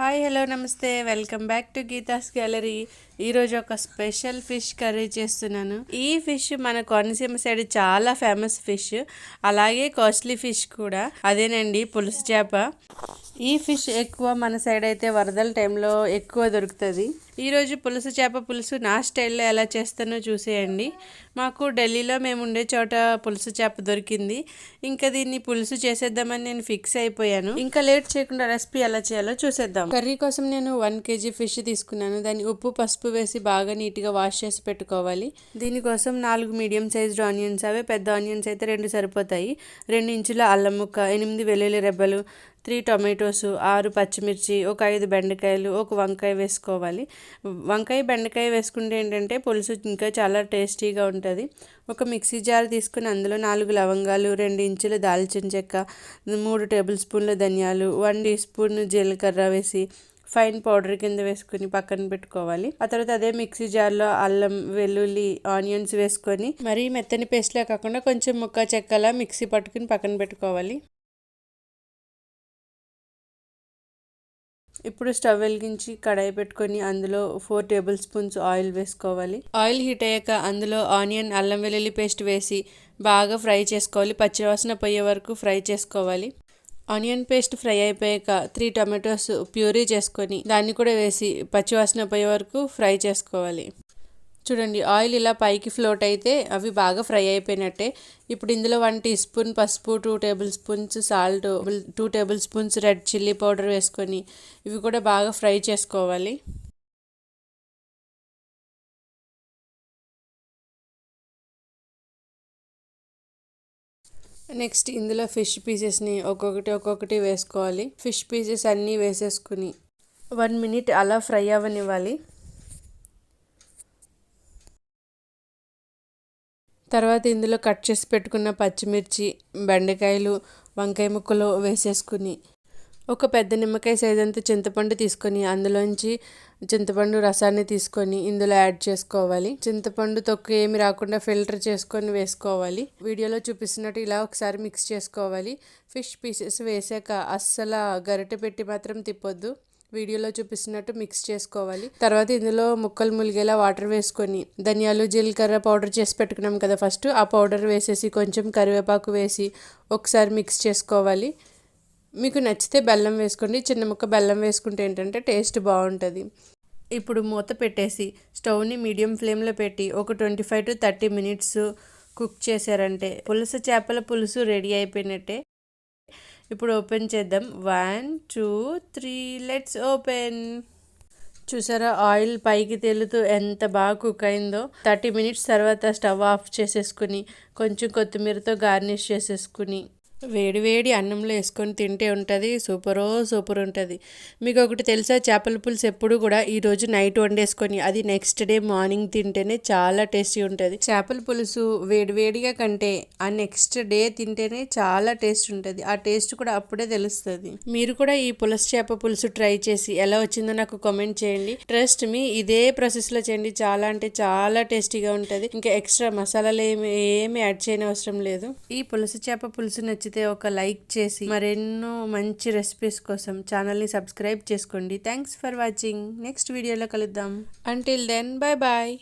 Hi hello నమస్తే. Welcome back to Geetha's gallery. ఈరోజు ఒక స్పెషల్ ఫిష్ కర్రీ చేస్తున్నాను. ఈ ఫిష్ మన కోనసీమ సైడ్ చాలా ఫేమస్ ఫిష్. అలాగే కాస్ట్లీ ఫిష్ కూడా. అదేనండి పులుసు చేప. ఈ ఫిష్ ఎక్కువ మన సైడ్ అయితే వరదల టైంలో ఎక్కువ దొరుకుతుంది. ఈరోజు పులుసు చేప పులుసు నా స్టైల్లో ఎలా చేస్తానో చూసేయండి. మాకు ఢిల్లీలో మేము ఉండే చోట పులుసు చేప దొరికింది. ఇంకా దీన్ని పులుసు చేసేద్దామని నేను ఫిక్స్ అయిపోయాను. ఇంకా లేట్ చేయకుండా రెసిపీ ఎలా చేయాలో చూసేద్దాం. కర్రీ కోసం నేను వన్ కేజీ ఫిష్ తీసుకున్నాను. దాన్ని ఉప్పు పసుపు వేసి బాగా నీట్గా వాష్ చేసి పెట్టుకోవాలి. దీనికోసం నాలుగు మీడియం సైజ్డ్ ఆనియన్స్ అవే పెద్ద ఆనియన్స్ అయితే రెండు సరిపోతాయి. రెండు ఇంచుల అల్లం ముక్క ఎనిమిది వెల్లుల్లి రెబ్బలు త్రీ టొమాటోస్ ఆరు పచ్చిమిర్చి ఒక ఐదు బెండకాయలు ఒక వంకాయ వేసుకోవాలి. వంకాయ బెండకాయ వేసుకుంటే ఏంటంటే పులుసు ఇంకా చాలా టేస్టీగా ఉంటుంది. ఒక మిక్సీ జార్ తీసుకుని అందులో నాలుగు లవంగాలు రెండు ఇంచుల దాల్చిన చెక్క మూడు టేబుల్ స్పూన్ల ధనియాలు వన్ టీ స్పూన్ జీలకర్ర వేసి ఫైన్ పౌడర్ కింద వేసుకుని పక్కన పెట్టుకోవాలి. ఆ తర్వాత అదే మిక్సీ జార్లో అల్లం వెల్లుల్లి ఆనియన్స్ వేసుకొని మరీ మెత్తని పేస్ట్లా కాకుండా కొంచెం ముక్క చెక్కలా మిక్సీ పట్టుకుని పక్కన పెట్టుకోవాలి. ఇప్పుడు స్టవ్ వెలిగించి కడాయి పెట్టుకొని అందులో ఫోర్ టేబుల్ స్పూన్స్ ఆయిల్ వేసుకోవాలి. ఆయిల్ హీట్ అయ్యాక అందులో ఆనియన్ అల్లం వెల్లుల్లి పేస్ట్ వేసి బాగా ఫ్రై చేసుకోవాలి. పచ్చివాసన పోయే వరకు ఫ్రై చేసుకోవాలి. ఆనియన్ పేస్ట్ ఫ్రై అయిపోయాక త్రీ టమాటోస్ ప్యూరీ చేసుకొని దాన్ని కూడా వేసి పచ్చివాసన పోయే వరకు ఫ్రై చేసుకోవాలి. చూడండి ఆయిల్ ఇలా పైకి ఫ్లోట్ అయితే అవి బాగా ఫ్రై అయిపోయినట్టే. ఇప్పుడు ఇందులో వన్ టీ స్పూన్ పసుపు two tablespoons salt two tablespoons red chilli powder వేసుకొని ఇవి కూడా బాగా ఫ్రై చేసుకోవాలి. నెక్స్ట్ ఇందులో ఫిష్ పీసెస్ని ఒక్కొక్కటి ఒక్కొక్కటి వేసుకోవాలి. ఫిష్ పీసెస్ అన్నీ వేసేసుకుని వన్ మినిట్ అలా ఫ్రై అవ్వనివ్వాలి. తర్వాత ఇందులో కట్ చేసి పెట్టుకున్న పచ్చిమిర్చి బెండకాయలు వంకాయ ముక్కలు వేసేసుకుని ఒక పెద్ద నిమ్మకాయ సైజ్ చింతపండు తీసుకొని అందులోంచి చింతపండు రసాన్ని తీసుకొని ఇందులో యాడ్ చేసుకోవాలి. చింతపండు తొక్కు ఏమి రాకుండా ఫిల్టర్ చేసుకొని వేసుకోవాలి. వీడియోలో చూపిస్తున్నట్టు ఇలా ఒకసారి మిక్స్ చేసుకోవాలి. ఫిష్ పీసెస్ వేసాక అస్సలు గరిటె పెట్టి మాత్రం తిప్పొద్దు. వీడియోలో చూపిస్తున్నట్టు మిక్స్ చేసుకోవాలి. తర్వాత ఇందులో ముక్కలు ములిగేలా వాటర్ వేసుకొని ధనియాలు జీలకర్ర పౌడర్ చేసి పెట్టుకున్నాం కదా ఫస్ట్ ఆ పౌడర్ వేసేసి కొంచెం కరివేపాకు వేసి ఒకసారి మిక్స్ చేసుకోవాలి. మీకు నచ్చితే బెల్లం వేసుకోండి చిన్న ముక్క బెల్లం వేసుకుంటే ఏంటంటే టేస్ట్ బాగుంటుంది. ఇప్పుడు మూత పెట్టేసి స్టవ్ని మీడియం ఫ్లేమ్లో పెట్టి ఒక twenty five to thirty minutes cook చేశారంటే పులుసు చేపల పులుసు రెడీ అయిపోయినట్టే. ఇప్పుడు ఓపెన్ చేద్దాం. One two three let's open చూసారా ఆయిల్ పైకి తేలుతూ ఎంత బాగా కుక్ అయిందో. థర్టీ మినిట్స్ తర్వాత స్టవ్ ఆఫ్ చేసేసుకుని కొంచెం కొత్తిమీరతో గార్నిష్ చేసేసుకుని. వేడి వేడి అన్నంలో వేసుకొని తింటే ఉంటుంది సూపరో సూపర్ ఉంటుంది. మీకు ఒకటి తెలుసా చేపల పులుసు ఎప్పుడు కూడా ఈరోజు నైట్ వండేసుకొని అది నెక్స్ట్ డే మార్నింగ్ తింటేనే చాలా టేస్టీ ఉంటుంది. చేపల పులుసు వేడివేడిగా కంటే ఆ నెక్స్ట్ డే తింటేనే చాలా టేస్ట్ ఉంటుంది. ఆ టేస్ట్ కూడా అప్పుడే తెలుస్తుంది. మీరు కూడా ఈ పులస చేప పులుసు ట్రై చేసి ఎలా వచ్చిందో నాకు కామెంట్ చేయండి. ట్రస్ట్ మీ ఇదే ప్రాసెస్లో చేయండి. చాలా అంటే చాలా టేస్టీగా ఉంటుంది. ఇంకా ఎక్స్ట్రా మసాలాలు ఏమి ఏమి యాడ్ చేయని అవసరం లేదు. ఈ పులస చేప పులుసు నచ్చి నచ్చితే ఒక లైక్ చేసి మరెన్నో మంచి రెసిపీస్ కోసం ఛానల్ని సబ్స్క్రైబ్ చేసుకోండి. థ్యాంక్స్ ఫర్ వాచింగ్ నెక్స్ట్ వీడియోలో కలుద్దాం. Until then bye bye